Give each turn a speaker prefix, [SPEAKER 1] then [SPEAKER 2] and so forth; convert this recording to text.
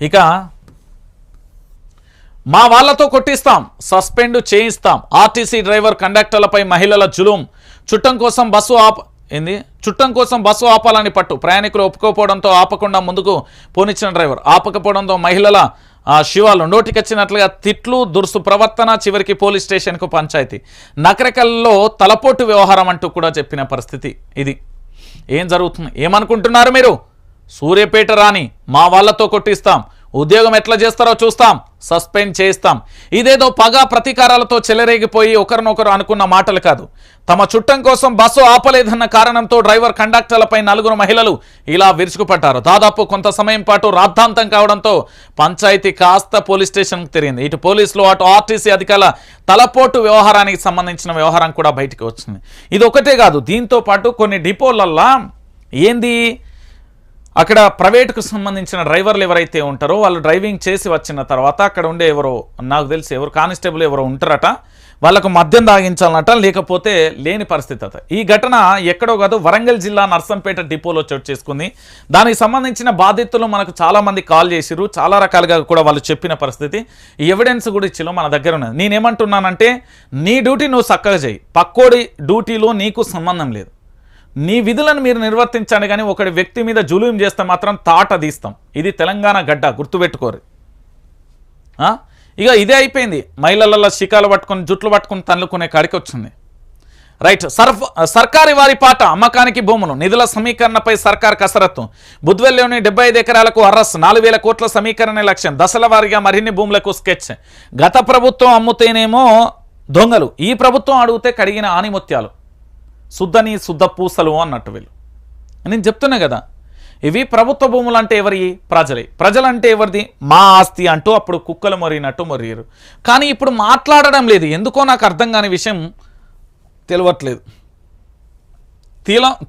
[SPEAKER 1] ఇక మా వాళ్ళతో కొట్టిస్తాం సస్పెండ్ చేయిస్తాం. ఆర్టీసీ డ్రైవర్ కండక్టర్లపై మహిళల జులుం. చుట్టం కోసం బస్సు ఆప ఏంది? చుట్టం కోసం బస్సు ఆపాలని పట్టు. ప్రయాణికులు ఒప్పుకోపోవడంతో ఆపకుండా ముందుకు పోనిచ్చిన డ్రైవర్. ఆపకపోవడంతో మహిళల శివాలు నోటికొచ్చినట్లుగా తిట్లు దురుసు ప్రవర్తన చివరికి పోలీస్ స్టేషన్కు పంచాయతీ. నకరకల్లో తలపోటు వ్యవహారం అంటూ కూడా చెప్పిన పరిస్థితి ఇది. ఏం జరుగుతుంది? ఏమనుకుంటున్నారు మీరు? సూర్యపేట రాని మా వాళ్ళతో కొట్టిస్తాం. ఉద్యోగం ఎట్లా చేస్తారో చూస్తాం. సస్పెండ్ చేస్తాం ఇదేదో పగ ప్రతీకారాలతో చెలరేగిపోయి ఒకరినొకరు అనుకున్న మాటలు కాదు. తమ చుట్టం కోసం బస్సు ఆపలేదన్న కారణంతో డ్రైవర్ కండక్టర్లపై నలుగురు మహిళలు ఇలా విరుచుకుపడ్డారు. దాదాపు కొంత సమయం పాటు రాద్ధాంతం కావడంతో పంచాయతీ కాస్త పోలీస్ స్టేషన్కి తిరిగింది. ఇటు పోలీసులు అటు ఆర్టీసీ అధికారుల తలపోటు వ్యవహారానికి సంబంధించిన వ్యవహారం కూడా బయటికి వచ్చింది. ఇది ఒకటే కాదు దీంతో పాటు కొన్ని డిపోలల్లా ఏంది? అక్కడ ప్రైవేట్కు సంబంధించిన డ్రైవర్లు ఎవరైతే ఉంటారో వాళ్ళు డ్రైవింగ్ చేసి వచ్చిన తర్వాత అక్కడ ఉండే ఎవరో నాకు తెలిసి ఎవరు కానిస్టేబుల్ ఎవరో ఉంటారట వాళ్ళకు మద్యం తాగించాలన్నట లేకపోతే లేని పరిస్థితి అట. ఈ ఘటన ఎక్కడో కాదు వరంగల్ జిల్లా నర్సంపేట డిపోలో చోటు చేసుకుంది. దానికి సంబంధించిన బాధితులు మనకు చాలామంది కాల్ చేసిరు చాలా రకాలుగా కూడా వాళ్ళు చెప్పిన పరిస్థితి. ఈ ఎవిడెన్స్ కూడా ఇచ్చిలో మన దగ్గర ఉన్నది. నేనేమంటున్నానంటే నీ డ్యూటీ నువ్వు చక్కగా చేయి. పక్కోడి డ్యూటీలో నీకు సంబంధం లేదు. నీ విధులను మీరు నిర్వర్తించండి కానీ ఒకటి వ్యక్తి మీద జులుం చేస్తే మాత్రం తాట తీస్తాం. ఇది తెలంగాణ గడ్డ గుర్తుపెట్టుకోరు. ఇక ఇదే అయిపోయింది. మహిళలలో శిఖాలు పట్టుకొని జుట్లు పట్టుకొని తన్నుకునే కాడికి వచ్చింది. రైట్ సర్ఫ్ సర్కారీ వారి పాట అమ్మకానికి భూములు నిధుల సమీకరణపై సర్కార్ కసరత్తు. బుద్వెల్లోని డెబ్బై ఐదు ఎకరాలకు అర్రస్ నాలుగు వేల కోట్ల సమీకరణ లక్ష్యం. దశల వారీగా మరిన్ని భూములకు స్కెచ్. గత ప్రభుత్వం అమ్ముతేనేమో దొంగలు. ఈ ప్రభుత్వం అడిగితే కడిగిన ఆనిముత్యాలు. శుద్ధని శుద్ధ పూసలు అన్నట్టు వీళ్ళు. నేను చెప్తున్నా కదా ఇవి ప్రభుత్వ భూములు అంటే ఎవరి? ప్రజలే. ప్రజలంటే ఎవరిది? మా ఆస్తి అంటూ అప్పుడు కుక్కలు మొరిగినట్టు మొరిగారు కానీ ఇప్పుడు మాట్లాడడం లేదు. ఎందుకో నాకు అర్థం కాని విషయం తెలియట్లేదు తీల